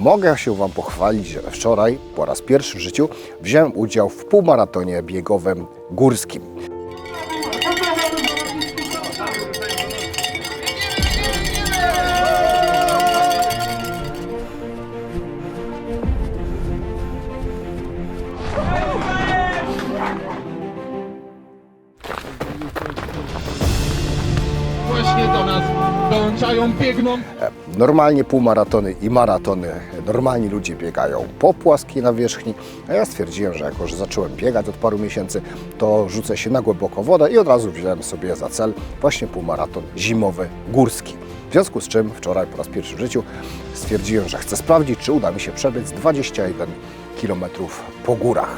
mogę się Wam pochwalić, że wczoraj po raz pierwszy w życiu wziąłem udział w półmaratonie biegowym górskim. Do nas dołączają, biegną. Normalnie półmaratony i maratony, normalni ludzie biegają po płaskiej nawierzchni, a ja stwierdziłem, że jako, że zacząłem biegać od paru miesięcy, to rzucę się na głęboką wodę i od razu wziąłem sobie za cel właśnie półmaraton zimowy górski. W związku z czym wczoraj po raz pierwszy w życiu stwierdziłem, że chcę sprawdzić, czy uda mi się przebiec 21 km po górach.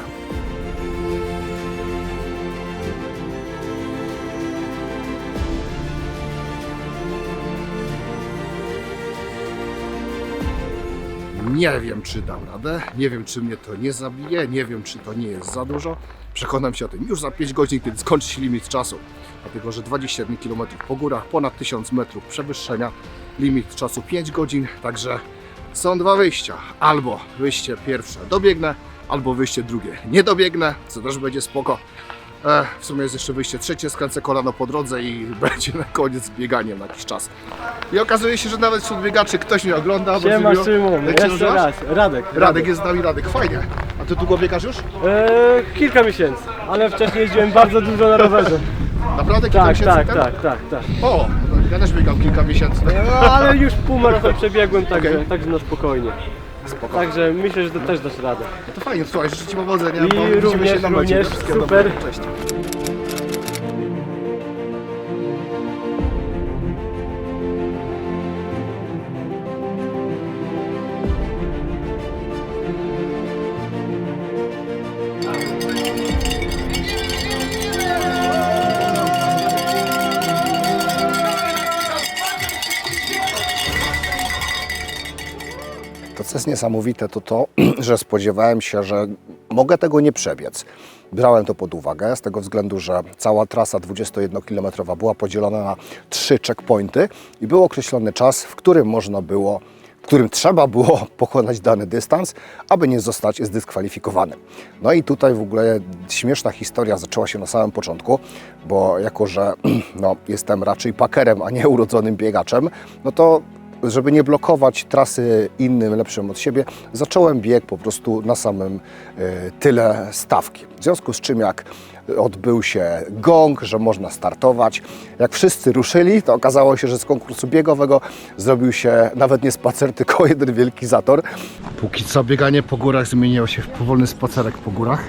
Nie wiem, czy dam radę, nie wiem, czy mnie to nie zabije, nie wiem, czy to nie jest za dużo. Przekonam się o tym już za 5 godzin, kiedy skończy się limit czasu. Dlatego, że 21 km po górach, ponad 1000 metrów przewyższenia, limit czasu 5 godzin, także są dwa wyjścia. Albo wyjście pierwsze dobiegnę, albo wyjście drugie nie dobiegnę, co też będzie spoko. E, w sumie jest jeszcze wyjście trzecie, skręcę kolano po drodze i będzie na koniec bieganiem na jakiś czas. I okazuje się, że nawet wśród biegaczy ktoś mnie ogląda. bo Siema zrobiło- Szymon, jeszcze nazywasz? raz, Radek. Radek jest z nami, Radek, fajnie. A ty długo biegasz już? Eee, kilka miesięcy, ale wcześniej jeździłem bardzo dużo na rowerze. Naprawdę kilka Tak, miesięcy tak, temu? tak, tak, tak. O, ja też biegam kilka miesięcy. No, ale już półmaraton przebiegłem, także, Okej. także na spokojnie. Spoko. Także myślę, że to też dasz radę. To fajnie, słuchaj, życzę Ci powodzenia. I bo widzimy również, się na mecie. również, Wszystkiego super. dobrego. Cześć. Jest niesamowite, to to, że spodziewałem się, że mogę tego nie przebiec. Brałem to pod uwagę z tego względu, że cała trasa 21-kilometrowa była podzielona na trzy checkpointy i był określony czas, w którym można było, w którym trzeba było pokonać dany dystans, aby nie zostać zdyskwalifikowanym. No i tutaj w ogóle śmieszna historia zaczęła się na samym początku, bo jako, że no, jestem raczej pakerem, a nie urodzonym biegaczem, no to żeby nie blokować trasy innym, lepszym od siebie, zacząłem bieg po prostu na samym e, tyle stawki. W związku z czym jak odbył się gong, że można startować, jak wszyscy ruszyli, to okazało się, że z konkursu biegowego zrobił się nawet nie spacer, tylko jeden wielki zator. Póki co bieganie po górach zmieniło się w powolny spacerek po górach.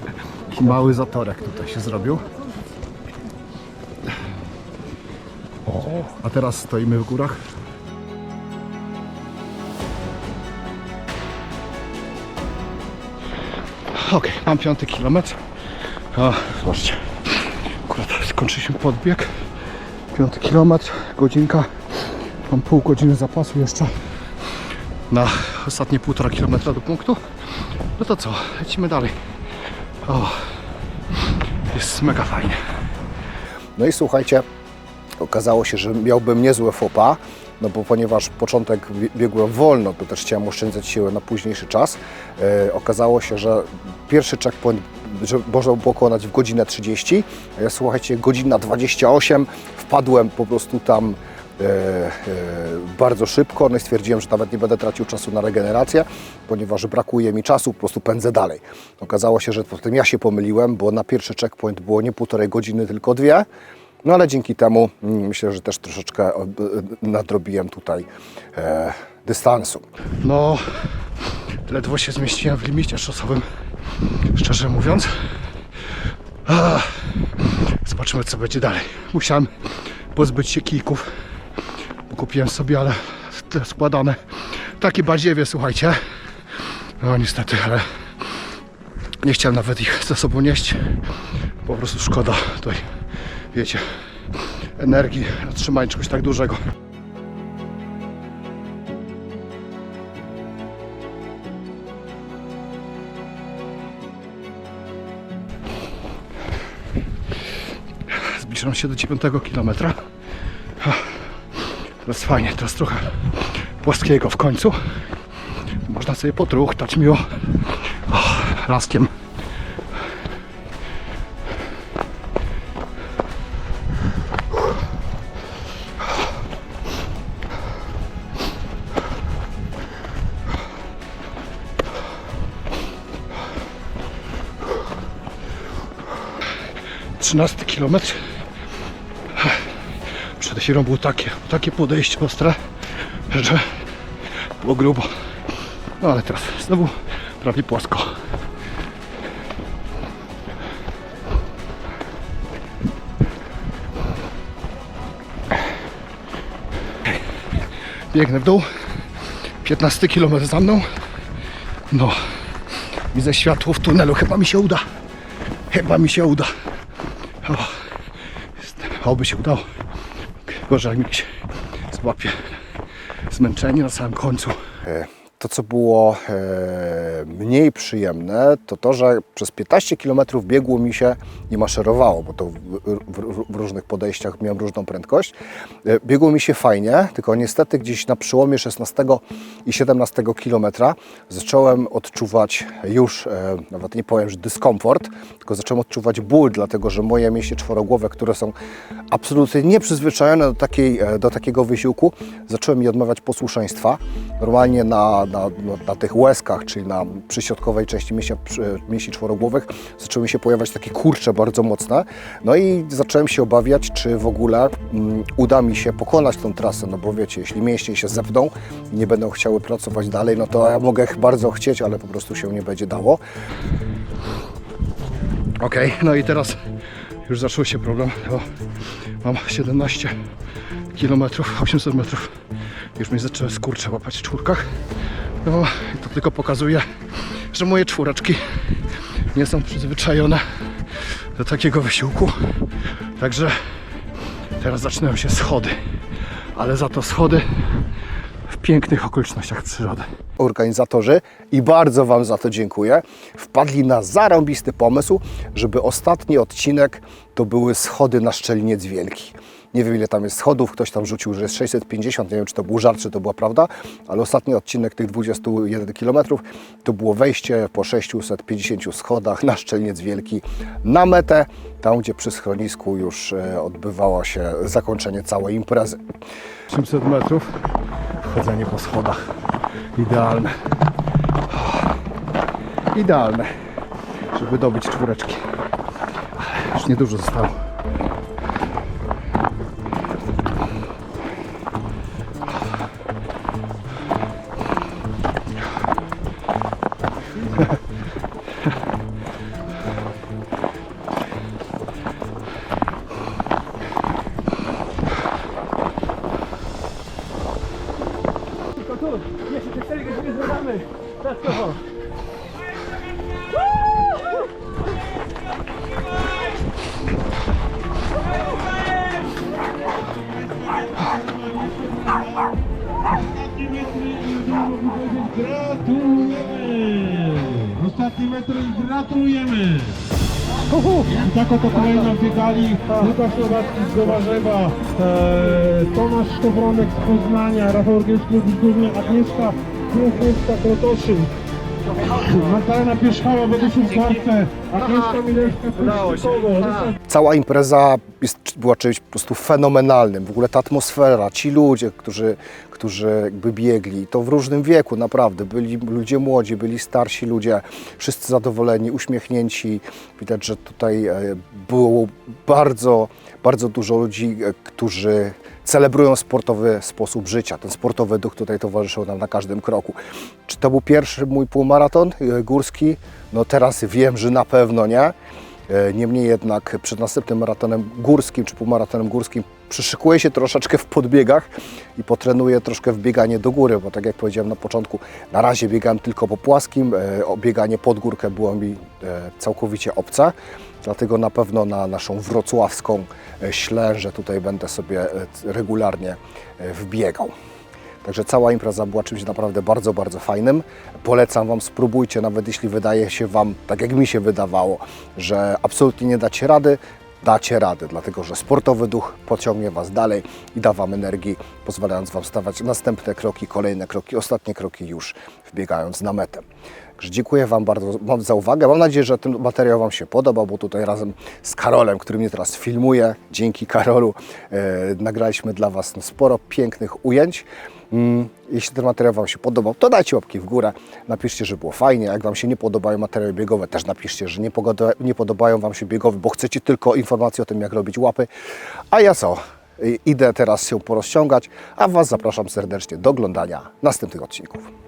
Mały zatorek tutaj się zrobił. A teraz stoimy w górach. Okej, mam piąty kilometr. O, zobaczcie. Akurat skończyliśmy podbieg. Piąty kilometr, godzinka. Mam pół godziny zapasu jeszcze na ostatnie półtora kilometra do punktu. No to co, lecimy dalej. O, jest mega fajnie. No i słuchajcie, okazało się, że miałbym niezłe fopa, no bo ponieważ początek bie- biegłem wolno, to też chciałem oszczędzać siłę na późniejszy czas. E, okazało się, że pierwszy checkpoint że można było pokonać w godzinę 30, a ja słuchajcie, godzina 28, wpadłem po prostu tam e, e, bardzo szybko, no i stwierdziłem, że nawet nie będę tracił czasu na regenerację, ponieważ brakuje mi czasu, po prostu pędzę dalej. Okazało się, że potem ja się pomyliłem, bo na pierwszy checkpoint było nie półtorej godziny, tylko dwie. No ale dzięki temu mm, myślę, że też troszeczkę e, nadrobiłem tutaj e, dystansu. No, ledwo się zmieściłem w limicie czasowym, szczerze mówiąc. Ah, zobaczymy, co będzie dalej. Musiałem pozbyć się kijków, bo kupiłem sobie, ale składane takie badziewie, słuchajcie. No niestety, ale nie chciałem nawet ich ze sobą nieść. Po prostu szkoda tutaj, wiecie, energii na trzymanie czegoś tak dużego. Zbliżam się do 9 kilometra. Ah, Teraz fajnie, teraz trochę płaskiego w końcu. można sobie potruchtać miło laskiem. Trzynasty kilometr. Przed chwilą było takie, takie podejście ostre, że było grubo. No ale teraz znowu prawie płasko. Biegnę w dół. 15 km za mną. No, widzę światło w tunelu. Chyba mi się uda. Chyba mi się uda. O, oby się udało. Gorzej mi się złapie zmęczenie na samym końcu. To, co było e, mniej przyjemne, to to, że przez 15 km biegło mi się, nie maszerowało, bo to w, w, w różnych podejściach miałem różną prędkość. E, biegło mi się fajnie, tylko niestety gdzieś na przełomie 16 i 17 km zacząłem odczuwać już, e, nawet nie powiem, że dyskomfort, tylko zacząłem odczuwać ból, dlatego że moje mięśnie czworogłowe, które są absolutnie nieprzyzwyczajone do, takiej, do takiego wysiłku, zacząłem mi odmawiać posłuszeństwa. Normalnie na, na, na tych łezkach, czyli na przyśrodkowej części mięśnia, mięśni czworogłowych, zaczęły się pojawiać takie kurcze bardzo mocne. No i zacząłem się obawiać, czy w ogóle mm, uda mi się pokonać tą trasę, no bo wiecie, jeśli mięśnie się zepną nie będą chciały pracować dalej, no to ja mogę bardzo chcieć, ale po prostu się nie będzie dało. Ok, no i teraz już zaczął się problem, bo mam 17 km, 800 metrów. Już mi zaczęły skurcze łapać w czwórkach. No to tylko pokazuje, że moje czwóreczki nie są przyzwyczajone do takiego wysiłku. Także teraz zaczynają się schody, ale za to schody w pięknych okolicznościach przyrody. organizatorzy i bardzo Wam za to dziękuję. Wpadli na zarąbisty pomysł, żeby ostatni odcinek to były schody na Szczeliniec Wielki. Nie wiem ile tam jest schodów, ktoś tam rzucił, że jest 650, nie wiem czy to był żart, czy to była prawda, ale ostatni odcinek tych 21 km to było wejście po 650 schodach na Szczeliniec Wielki na metę, tam gdzie przy schronisku już e, odbywało się zakończenie całej imprezy. 800 metrów, chodzenie po schodach. Idealne. Idealne, żeby dobyć czwóreczki. Ale już niedużo zostało. Zbieramy. Dodatkowo. Gratulujemy! Ostatni metr i gratulujemy! I tak oto kolejno biegali Łukasz Nowacki z Gowarzewa, e, Tomasz Sztowronek z Poznania, Rafał Gierski z Górny, Agnieszka Krównicka-Krotoszyn, Magdalena Pierzchała, Bogusław Barce, Agnieszka Milewska, Cała impreza jest, była czymś po prostu fenomenalnym. W ogóle ta atmosfera, ci ludzie, którzy, którzy jakby biegli, to w różnym wieku naprawdę. Byli ludzie młodzi, byli starsi ludzie, wszyscy zadowoleni, uśmiechnięci. Widać, że tutaj e, było bardzo, bardzo dużo ludzi, e, którzy celebrują sportowy sposób życia. Ten sportowy duch tutaj towarzyszył nam na każdym kroku. Czy to był pierwszy mój półmaraton e, górski? No teraz wiem, że na pewno nie. Niemniej jednak przed następnym maratonem górskim czy półmaratonem górskim przyszykuję się troszeczkę w podbiegach i potrenuję troszkę w bieganie do góry, bo tak jak powiedziałem na początku, na razie biegałem tylko po płaskim, e, bieganie pod górkę było mi e, całkowicie obce, dlatego na pewno na naszą wrocławską e, ślężę tutaj będę sobie regularnie wbiegał. Także cała impreza była czymś naprawdę bardzo, bardzo fajnym. Polecam Wam, spróbujcie, nawet jeśli wydaje się Wam, tak jak mi się wydawało, że absolutnie nie dacie rady, dacie radę, dlatego że sportowy duch pociągnie Was dalej i da Wam energii, pozwalając Wam stawać następne kroki, kolejne kroki, ostatnie kroki już wbiegając na metę. Dziękuję Wam bardzo za uwagę. Mam nadzieję, że ten materiał Wam się podobał, bo tutaj razem z Karolem, który mnie teraz filmuje, dzięki Karolu, e, nagraliśmy dla Was no, sporo pięknych ujęć. Mm, Jeśli ten materiał Wam się podobał, to dajcie łapki w górę, napiszcie, że było fajnie. Jak Wam się nie podobają materiały biegowe, też napiszcie, że nie, pogoda, nie podobają Wam się biegowe, bo chcecie tylko informacji o tym, jak robić łapy. A ja co? Idę teraz się porozciągać, a Was zapraszam serdecznie do oglądania następnych odcinków.